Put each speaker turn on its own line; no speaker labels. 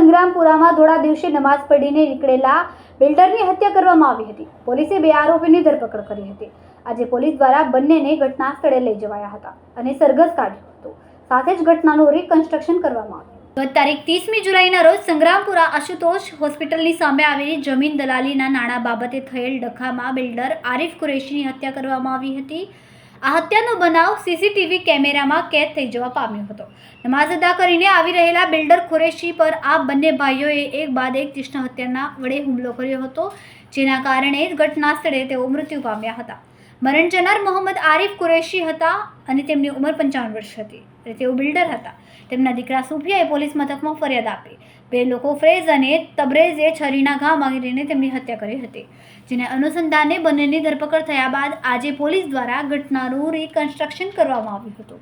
સંગ્રામપુરામાં ધોળા દિવસે નમાઝ પઢીને નીકળેલા બિલ્ડરની હત્યા કરવામાં આવી હતી. પોલીસે બે આરોપીની ધરપકડ કરી હતી. આજે પોલીસ દ્વારા બંનેને ઘટના સ્થળે લઈ જવાયા હતા અને સરઘસ કાઢ્યો હતો. સાથે જ ઘટનાનું રિકન્સ્ટ્રક્શન કરવામાં આવ્યું. ગત તારીખ ત્રીસમી જુલાઈના રોજ સંગ્રામપુરા આશુતોષ હોસ્પિટલની સામે આવેલી જમીન દલાલીના નાણાં બાબતે થયેલ ડખામાં બિલ્ડર આરિફ કુરેશીની હત્યા કરવામાં આવી હતી. આ હત્યાનો બનાવ સીસીટીવી કેમેરામાં કેદ થઈ જવા પામ્યો હતો. નમાઝ અદા કરીને આવી રહેલા બિલ્ડર ખુરેશી પર આ બંને ભાઈઓએ એક બાદ એક કૃષ્ણ હત્યાના વડે હુમલો કર્યો હતો, જેના કારણે ઘટના સ્થળે તેઓ મૃત્યુ પામ્યા હતા. મરણ જનાર મોહમ્મદ આરિફ કુરેશી હતા અને તેમની ઉંમર પંચાવન વર્ષ હતી. અને તેઓ બિલ્ડર હતા. તેમના દીકરા સુફિયાએ પોલીસ મથકમાં ફરિયાદ આપી. બે લોકો ફ્રેઝ અને તબરેઝે છરીના ઘા મારીને તેમની હત્યા કરી હતી, જેને અનુસંધાને બંનેની ધરપકડ થયા બાદ આજે પોલીસ દ્વારા ઘટનાનું રિકન્સ્ટ્રક્શન કરવામાં આવ્યું હતું.